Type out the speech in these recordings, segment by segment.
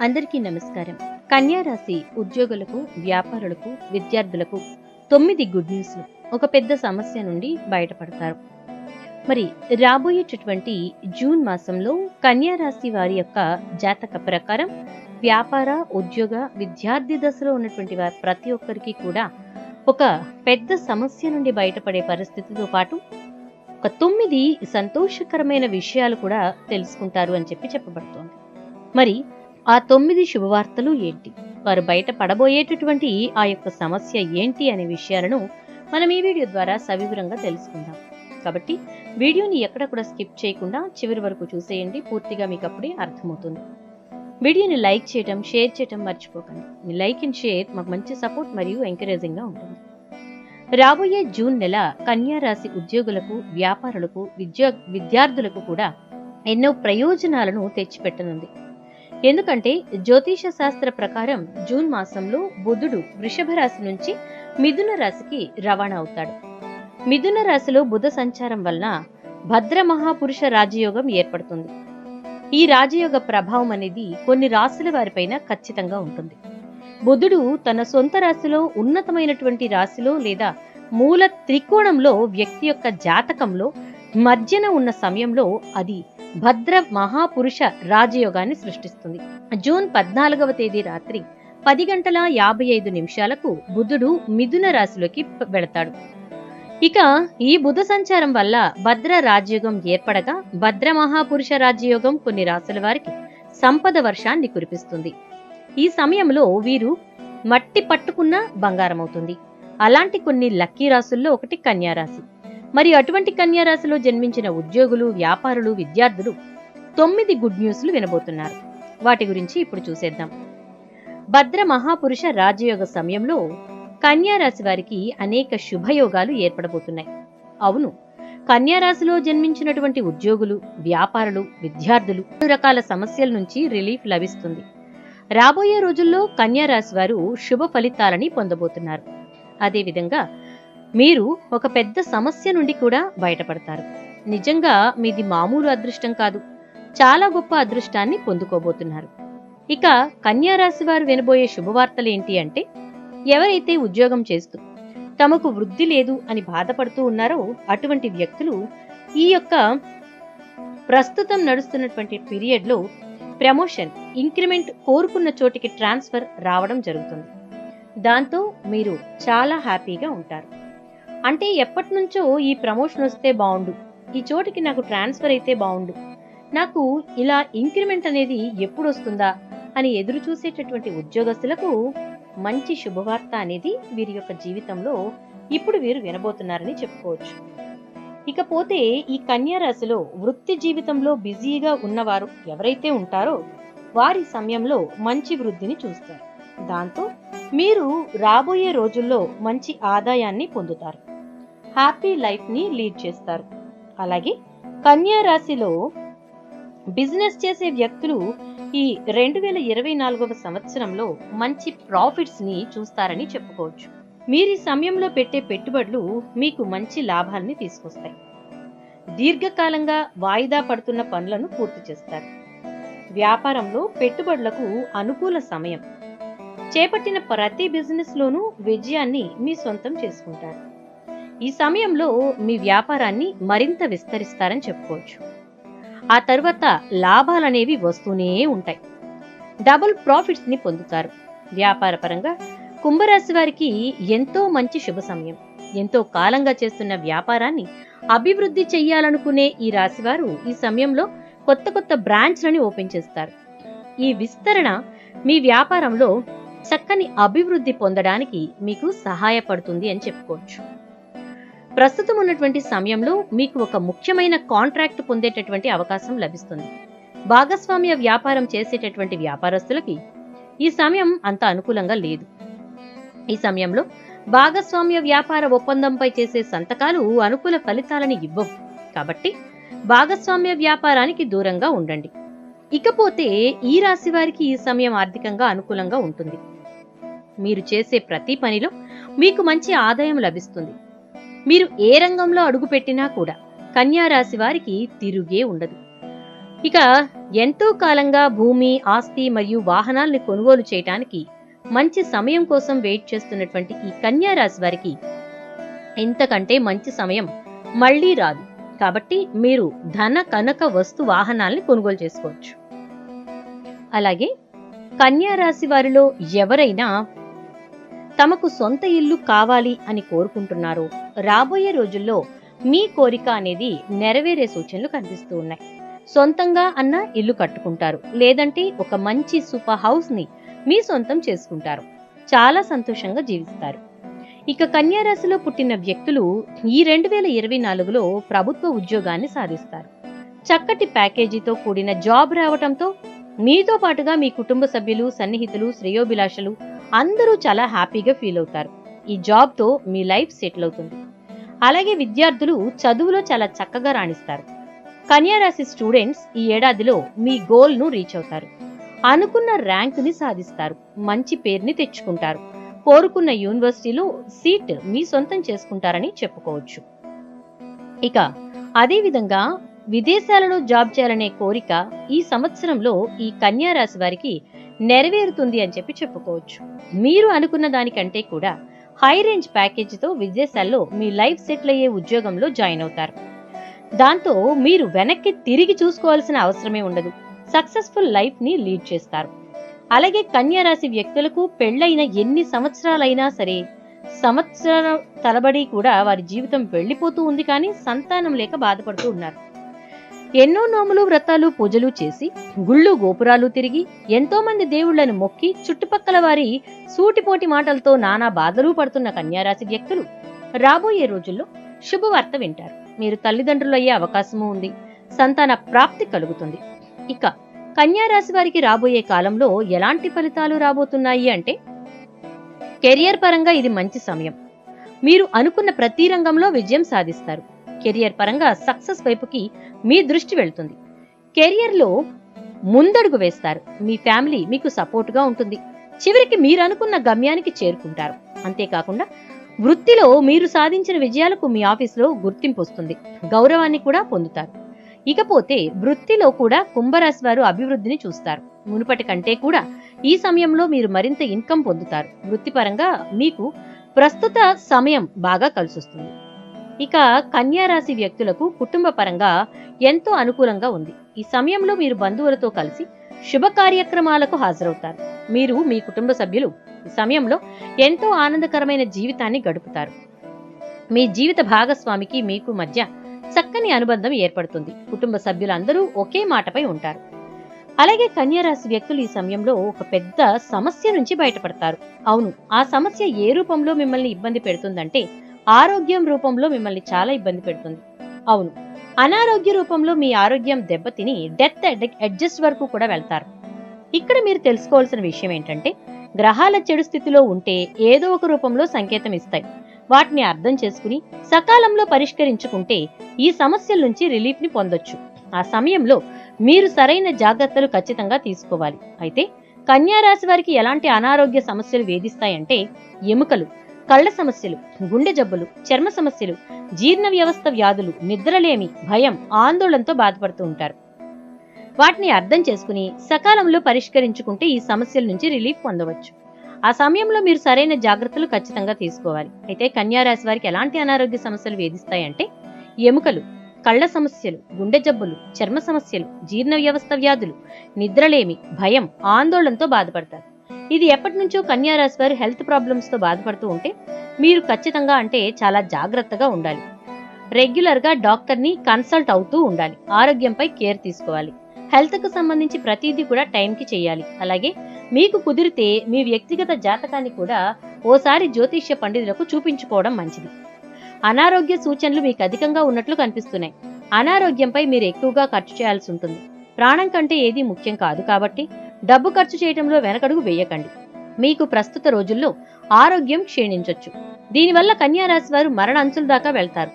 అందరికీ నమస్కారం. కన్యారాశి ఉద్యోగులకు వ్యాపారులకు విద్యార్థులకు తొమ్మిది గుడ్ న్యూస్లు ఒక పెద్ద సమస్య నుండి బయటపడతారు. మరి రాబోయేటటువంటి జూన్ మాసంలో కన్యారాశి వారి యొక్క జాతక ప్రకారం వ్యాపార ఉద్యోగ విద్యార్థి దశలో ఉన్నటువంటి వారి ప్రతి ఒక్కరికి కూడా ఒక పెద్ద సమస్య నుండి బయటపడే పరిస్థితితో పాటు ఒక తొమ్మిది సంతోషకరమైన విషయాలు కూడా తెలుసుకుంటారు అని చెప్పి చెప్పబడుతోంది. మరి ఆ తొమ్మిది శుభవార్తలు ఏంటి? వారు బయట పడబోయేటటువంటి ఆ యొక్క సమస్య ఏంటి అనే విషయాలను మనం ఈ వీడియో ద్వారా సవివరంగా తెలుసుకుందాం. కాబట్టి వీడియోని ఎక్కడ కూడా స్కిప్ చేయకుండా చివరి వరకు చూసేయండి. పూర్తిగా మీకు అప్పుడే అర్థమవుతుంది. వీడియోని లైక్ చేయటం షేర్ చేయటం మర్చిపోకండి. మీ లైక్ అండ్ షేర్ మాకు మంచి సపోర్ట్ మరియు ఎంకరేజింగ్గా ఉంటుంది. రాబోయే జూన్ నెల కన్యారాశి ఉద్యోగులకు వ్యాపారులకు విద్యా విద్యార్థులకు కూడా ఎన్నో ప్రయోజనాలను తెచ్చిపెట్టనుంది. ఎందుకంటే జ్యోతిష శాస్త్ర ప్రకారం జూన్ మాసంలో బుధుడు వృషభ రాశి నుంచి మిథున రాశికి రవాణా అవుతాడు. మిథున రాశిలో బుధ సంచారం వలన భద్ర మహాపురుష రాజయోగం ఏర్పడుతుంది. ఈ రాజయోగ ప్రభావం అనేది కొన్ని రాశుల వారిపైన ఖచ్చితంగా ఉంటుంది. బుధుడు తన సొంత రాశిలో ఉన్నతమైనటువంటి రాశిలో లేదా మూల త్రికోణంలో వ్యక్తి యొక్క జాతకంలో మధ్యన ఉన్న సమయంలో అది భద్ర మహాపురుష రాజయోగాన్ని సృష్టిస్తుంది. జూన్ పద్నాలుగవ తేదీ రాత్రి పది గంటల యాభై ఐదు నిమిషాలకు బుధుడు మిథున రాశిలోకి వెళతాడు. ఇక ఈ బుధ సంచారం వల్ల భద్ర రాజయోగం ఏర్పడగా భద్ర మహాపురుష రాజయోగం కొన్ని రాశుల వారికి సంపద వర్షాన్ని కురిపిస్తుంది. ఈ సమయంలో వీరు మట్టి పట్టుకున్న బంగారమవుతుంది. అలాంటి కొన్ని లక్కీ రాసుల్లో ఒకటి కన్యారాశి. మరి అటువంటి కన్యారాశిలో జన్మించిన ఉద్యోగులు వ్యాపారులు విద్యార్థులు తొమ్మిది గుడ్ న్యూస్లు వినబోతున్నారు. వాటి గురించి ఇప్పుడు చూసేద్దాం. భద్ర మహాపురుష రాజయోగ సమయంలో కన్యారాశి వారికి అనేక శుభయోగాలు ఏర్పడబోతున్నాయి. అవును కన్యారాశిలో జన్మించినటువంటి ఉద్యోగులు వ్యాపారులు విద్యార్థులు రకాల సమస్యల నుంచి రిలీఫ్ లభిస్తుంది. రాబోయే రోజుల్లో కన్యారాశి వారు శుభ ఫలితాలని పొందబోతున్నారు. అదేవిధంగా మీరు ఒక పెద్ద సమస్య నుండి కూడా బయటపడతారు. నిజంగా మీది మామూలు అదృష్టం కాదు. చాలా గొప్ప అదృష్టాన్ని పొందుకోబోతున్నారు. ఇక కన్యారాశి వారు వినబోయే శుభవార్తలు ఏంటి అంటే ఎవరైతే ఉద్యోగం చేస్తూ తమకు వృద్ధి లేదు అని బాధపడుతూ ఉన్నారో అటువంటి వ్యక్తులు ఈ యొక్క ప్రస్తుతం నడుస్తున్నటువంటి పీరియడ్లో ప్రమోషన్ ఇంక్రిమెంట్ కోరుకున్న చోటికి ట్రాన్స్ఫర్ రావడం జరుగుతుంది. దాంతో మీరు చాలా హ్యాపీగా ఉంటారు. అంటే ఎప్పటి నుంచో ఈ ప్రమోషన్ వస్తే బాగుండు ఈ చోటికి నాకు ట్రాన్స్ఫర్ అయితే బాగుండు నాకు ఇలా ఇంక్రిమెంట్ అనేది ఎప్పుడు వస్తుందా అని ఎదురు చూసేటటువంటి ఉద్యోగస్తులకు మంచి శుభవార్త అనేది వీరి యొక్క జీవితంలో ఇప్పుడు వీరు వినబోతున్నారని చెప్పుకోవచ్చు. ఇకపోతే ఈ కన్యారాశిలో వృత్తి జీవితంలో బిజీగా ఉన్నవారు ఎవరైతే ఉంటారో వారి సమయంలో మంచి వృద్ధిని చూస్తారు. దాంతో మీరు రాబోయే రోజుల్లో మంచి ఆదాయాన్ని పొందుతారు. హ్యాపీ లైఫ్ని లీడ్ చేస్తారు. అలాగే కన్యారాశిలో బిజినెస్ చేసే వ్యక్తులు ఈ రెండు వేల ఇరవై నాలుగవ సంవత్సరంలో మంచి ప్రాఫిట్స్ని చూస్తారని చెప్పుకోవచ్చు. మీరు ఈ సమయంలో పెట్టే పెట్టుబడులు మీకు మంచి లాభాల్ని తీసుకొస్తాయి. దీర్ఘకాలంగా వాయిదా పడుతున్న పనులను పూర్తి చేస్తారు. వ్యాపారంలో పెట్టుబడులకు అనుకూల సమయం. చేపట్టిన ప్రతి బిజినెస్ లోనూ విజయాన్ని మీ సొంతం చేసుకుంటారు. ఈ సమయంలో మీ వ్యాపారాన్ని మరింత విస్తరిస్తారని చెప్పుకోవచ్చు. ఆ తర్వాత లాభాలనేవి వస్తూనే ఉంటాయి. డబుల్ ప్రాఫిట్స్ని పొందుతారు. వ్యాపారపరంగా కుంభరాశి వారికి ఎంతో మంచి శుభ సమయం. ఎంతో కాలంగా చేస్తున్న వ్యాపారాన్ని అభివృద్ధి చెయ్యాలనుకునే ఈ రాశివారు ఈ సమయంలో కొత్త కొత్త బ్రాంచ్లని ఓపెన్ చేస్తారు. ఈ విస్తరణ మీ వ్యాపారంలో చక్కని అభివృద్ధి పొందడానికి మీకు సహాయపడుతుంది అని చెప్పుకోవచ్చు. ప్రస్తుతం ఉన్నటువంటి సమయంలో మీకు ఒక ముఖ్యమైన కాంట్రాక్ట్ పొందేటటువంటి అవకాశం లభిస్తుంది. భాగస్వామ్య వ్యాపారం చేసేటటువంటి వ్యాపారస్తులకి ఈ సమయం అంత అనుకూలంగా లేదు. ఈ సమయంలో భాగస్వామ్య వ్యాపార ఒప్పందంపై చేసే సంతకాలు అనుకూల ఫలితాలని ఇవ్వవు. కాబట్టి భాగస్వామ్య వ్యాపారానికి దూరంగా ఉండండి. ఇకపోతే ఈ రాశి వారికి ఈ సమయం ఆర్థికంగా అనుకూలంగా ఉంటుంది. మీరు చేసే ప్రతి పనిలో మీకు మంచి ఆదాయం లభిస్తుంది. మీరు ఏ రంగంలో అడుగుపెట్టినా కూడా కన్యా రాశి వారికి తిరుగే ఉండదు. ఇక ఎంతో కాలంగా భూమి ఆస్తి మరియు వాహనాల్ని కొనుగోలు చేయటానికి మంచి సమయం కోసం వెయిట్ చేస్తున్నటువంటి ఈ కన్యా రాశి వారికి ఇంతకంటే మంచి సమయం మళ్ళీ రాదు. కాబట్టి మీరు ధన కనక వస్తు వాహనాల్ని కొనుగోలు చేసుకోవచ్చు. అలాగే కన్యా రాశి వారిలో ఎవరైనా తమకు సొంత ఇల్లు కావాలి అని కోరుకుంటున్నారో రాబోయే రోజుల్లో మీ కోరిక అనేది నెరవేరే సూచనలు కనిపిస్తూ ఉన్నాయి. సొంతంగా అన్న ఇల్లు కట్టుకుంటారు. లేదంటే ఒక మంచి సూపర్ హౌస్ని మీ సొంతం చేసుకుంటారు. చాలా సంతోషంగా జీవిస్తారు. ఇక కన్యారాశిలో పుట్టిన వ్యక్తులు ఈ రెండు వేల ఇరవై నాలుగులో ప్రభుత్వ ఉద్యోగాన్ని సాధిస్తారు. చక్కటి ప్యాకేజీతో కూడిన జాబ్ రావటంతో మీతో పాటుగా మీ కుటుంబ సభ్యులు సన్నిహితులు శ్రేయోభిలాషలు అందరూ చాలా హ్యాపీగా ఫీల్ అవుతారు. ఈ జాబ్తో మీ లైఫ్ సెటిల్ అవుతుంది. అలాగే విద్యార్థులు చదువులో చాలా చక్కగా రాణిస్తారు. కన్యారాశి స్టూడెంట్స్ ఈ ఏడాదిలో మీ గోల్ను రీచ్ అవుతారు. అనుకున్న ర్యాంకుని సాధిస్తారు. మంచి పేరుని తెచ్చుకుంటారు. కోరుకున్న యూనివర్సిటీలో సీట్ మీ సొంతం చేసుకుంటారని చెప్పుకోవచ్చు. ఇక అదేవిధంగా విదేశాలలో జాబ్ చేయాలనే కోరిక ఈ సంవత్సరంలో ఈ కన్యా రాశి వారికి నెరవేరుతుంది అని చెప్పి చెప్పుకోవచ్చు. మీరు అనుకున్న దానికంటే కూడా హై రేంజ్ ప్యాకేజీతో విదేశాల్లో మీ లైఫ్ సెటిల్ అయ్యే ఉద్యోగంలో జాయిన్ అవుతారు. దాంతో మీరు వెనక్కి తిరిగి చూసుకోవాల్సిన అవసరమే ఉండదు. సక్సెస్ఫుల్ లైఫ్ని లీడ్ చేస్తారు. అలాగే కన్యా రాశి వ్యక్తులకు పెళ్ళైన ఎన్ని సంవత్సరాలైనా సరే సంవత్సరం తలబడి కూడా వారి జీవితం వెళ్ళిపోతూ ఉంది కానీ సంతానం లేక బాధపడుతూ ఉన్నారు. ఎన్నో నోములు వ్రతాలు పూజలు చేసి గుళ్ళు గోపురాలు తిరిగి ఎంతో మంది దేవుళ్ళను మొక్కి చుట్టుపక్కల వారి సూటిపోటి మాటలతో నానా బాధలు పడుతున్న కన్యారాశి వ్యక్తులు రాబోయే రోజుల్లో శుభవార్త వింటారు. మీరు తల్లిదండ్రులయ్యే అవకాశము ఉంది. సంతాన ప్రాప్తి కలుగుతుంది. ఇక కన్యారాశి వారికి రాబోయే కాలంలో ఎలాంటి ఫలితాలు రాబోతున్నాయి అంటే కెరియర్ పరంగా ఇది మంచి సమయం. మీరు అనుకున్న ప్రతి రంగంలో విజయం సాధిస్తారు. కెరియర్ పరంగా సక్సెస్ వైపుకి మీ దృష్టి వెళ్తుంది. కెరియర్లో ముందడుగు వేస్తారు. మీ ఫ్యామిలీ మీకు సపోర్ట్గా ఉంటుంది. చివరికి మీరు అనుకున్న గమ్యానికి చేరుకుంటారు. అంతేకాకుండా వృత్తిలో మీరు సాధించిన విజయాలకు మీ ఆఫీసులో గుర్తింపు వస్తుంది. గౌరవాన్ని కూడా పొందుతారు. ఇకపోతే వృత్తిలో కూడా కుంభరాశి వారు అభివృద్ధిని చూస్తారు. మునుపటి కంటే కూడా ఈ సమయంలో మీరు మరింత ఇన్కమ్ పొందుతారు. వృత్తిపరంగా మీకు ప్రస్తుత సమయం బాగా కలిసొస్తుంది. ఇక కన్యా రాశి వ్యక్తులకు కుటుంబ పరంగా ఎంతో అనుకూలంగా ఉంది. ఈ సమయంలో మీరు బంధువులతో కలిసి శుభ కార్యక్రమాలకు హాజరవుతారు. మీరు మీ కుటుంబ సభ్యులు ఈ సమయంలో ఎంతో ఆనందకరమైన జీవితాన్ని గడుపుతారు. మీ జీవిత భాగస్వామికి మీకు మధ్య చక్కని అనుబంధం ఏర్పడుతుంది. కుటుంబ సభ్యులందరూ ఒకే మాటపై ఉంటారు. అలాగే కన్యారాశి వ్యక్తులు ఈ సమయంలో ఒక పెద్ద సమస్య నుంచి బయటపడతారు. అవును ఆ సమస్య ఏ రూపంలో మిమ్మల్ని ఇబ్బంది పెడుతుందంటే ఆరోగ్యం రూపంలో మిమ్మల్ని చాలా ఇబ్బంది పెడుతుంది. అవును అనారోగ్య రూపంలో మీ ఆరోగ్యం దెబ్బతిని డెత్ అడ్జస్ట్ వరకు కూడా వెళ్తారు. ఇక్కడ మీరు తెలుసుకోవాల్సిన విషయం ఏంటంటే గ్రహాల చెడు స్థితిలో ఉంటే ఏదో ఒక రూపంలో సంకేతం ఇస్తాయి. వాటిని అర్థం చేసుకుని సకాలంలో పరిష్కరించుకుంటే ఈ సమస్యల నుంచి రిలీఫ్ని పొందొచ్చు. ఆ సమయంలో మీరు సరైన జాగ్రత్తలు ఖచ్చితంగా తీసుకోవాలి. అయితే కన్యారాశి వారికి ఎలాంటి అనారోగ్య సమస్యలు వేధిస్తాయంటే ఎముకలు కళ్ళ సమస్యలు గుండె జబ్బులు చర్మ సమస్యలు జీర్ణ వ్యవస్థ వ్యాధులు నిద్రలేమి భయం ఆందోళనతో బాధపడుతూ ఉంటారు. వాటిని అర్థం చేసుకుని సకాలంలో పరిష్కరించుకుంటే ఈ సమస్యల నుంచి రిలీఫ్ పొందవచ్చు. ఆ సమయంలో మీరు సరైన జాగ్రత్తలు ఖచ్చితంగా తీసుకోవాలి. అయితే కన్యా రాశి వారికి ఎలాంటి అనారోగ్య సమస్యలు వేధిస్తాయంటే ఎముకలు కళ్ళ సమస్యలు గుండె జబ్బులు చర్మ సమస్యలు జీర్ణ వ్యవస్థ వ్యాధులు నిద్రలేమి భయం ఆందోళనతో బాధపడతారు. ఇది ఎప్పటి నుంచో కన్యా రాశి వారు హెల్త్ ప్రాబ్లమ్స్తో బాధపడుతూ ఉంటే మీరు ఖచ్చితంగా అంటే చాలా జాగ్రత్తగా ఉండాలి. రెగ్యులర్గా డాక్టర్ని కన్సల్ట్ అవుతూ ఉండాలి. ఆరోగ్యంపై కేర్ తీసుకోవాలి. హెల్త్కు సంబంధించి ప్రతిదీ కూడా టైంకి చేయాలి. అలాగే మీకు కుదిరితే మీ వ్యక్తిగత జాతకాన్ని కూడా ఓసారి జ్యోతిష్య పండితులకు చూపించుకోవడం మంచిది. అనారోగ్య సూచనలు మీకు అధికంగా ఉన్నట్లు కనిపిస్తున్నాయి. అనారోగ్యంపై మీరు ఎక్కువగా ఖర్చు చేయాల్సి ఉంటుంది. ప్రాణం కంటే ఏదీ ముఖ్యం కాదు కాబట్టి డబ్బు ఖర్చు చేయడంలో వెనకడుగు వేయకండి. మీకు ప్రస్తుత రోజుల్లో ఆరోగ్యం క్షీణించొచ్చు. దీనివల్ల కన్యారాశి వారు మరణ అంచుల దాకా వెళ్తారు.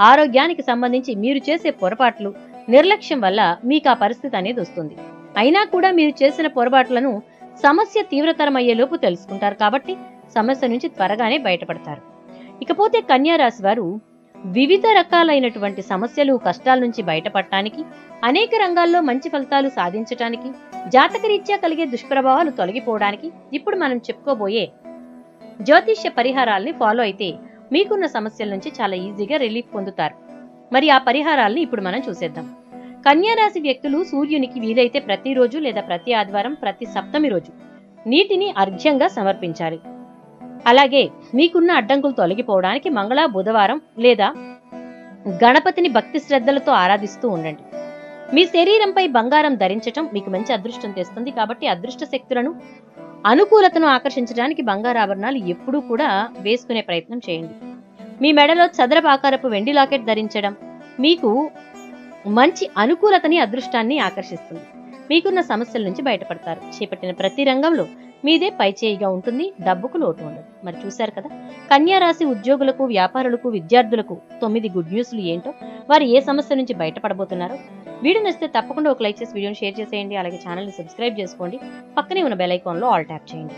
ఆరోగ్యానికి సంబంధించి మీరు చేసే పొరపాట్లు నిర్లక్ష్యం వల్ల మీకు ఆ పరిస్థితి అనేది వస్తుంది. అయినా కూడా మీరు చేసిన పొరపాట్లను సమస్య తీవ్రతరమయ్యేలోపు తెలుసుకుంటారు కాబట్టి సమస్య నుంచి త్వరగానే బయటపడతారు. ఇకపోతే కన్యారాశి వారు వివిధ రకాలైనటువంటి సమస్యలు కష్టాల నుంచి బయటపడటానికి అనేక రంగాల్లో మంచి ఫలితాలు సాధించటానికి జాతకరీత్యా కలిగే దుష్ప్రభావాలు తొలగిపోవడానికి ఇప్పుడు మనం చెప్పుకోబోయే జ్యోతిష్య పరిహారాల్ని ఫాలో అయితే మీకున్న సమస్యల నుంచి చాలా ఈజీగా రిలీఫ్ పొందుతారు. మరి ఆ పరిహారాల్ని ఇప్పుడు మనం చూసేద్దాం. కన్యా రాశి వ్యక్తులు సూర్యునికి వీలైతే ప్రతిరోజు లేదా ప్రతి ఆదివారం ప్రతి సప్తమి రోజు నీటిని అర్ఘ్యంగా సమర్పించాలి. అలాగే మీకున్న అడ్డంకులు తొలగిపోవడానికి మంగళ బుధవారం లేదా గణపతిని భక్తి శ్రద్ధలతో ఆరాధిస్తూ ఉండండి. మీ శరీరంపై బంగారం ధరించటం మీకు మంచి అదృష్టం తెస్తుంది కాబట్టి అదృష్ట శక్తులను అనుకూలతను ఆకర్షించడానికి బంగారు ఆభరణాలు ఎప్పుడూ కూడా వేసుకునే ప్రయత్నం చేయండి. మీ మెడలో చదరపు ఆకారపు వెండి లాకెట్ ధరించడం మీకు మంచి అనుకూలతని అదృష్టాన్ని ఆకర్షిస్తుంది. మీకున్న సమస్యల నుంచి బయటపడతారు. చేపట్టిన ప్రతి రంగంలో మీదే పైచేయిగా ఉంటుంది. డబ్బుకు లోటు ఉండదు. మరి చూశారు కదా? కన్యారాశి ఉద్యోగులకు వ్యాపారులకు విద్యార్థులకు తొమ్మిది గుడ్ న్యూస్లు ఏంటో? వారు ఏ సమస్య నుంచి బయటపడబోతున్నారో? వీడియో నచ్చితే తప్పకుండా ఒక లైక్ చేసి వీడియోని షేర్ చేసేయండి. అలాగే ఛానల్ని సబ్స్క్రైబ్ చేసుకోండి. పక్కనే ఉన్న బెల్ ఐకాన్లో ఆల్ ట్యాప్ చేయండి.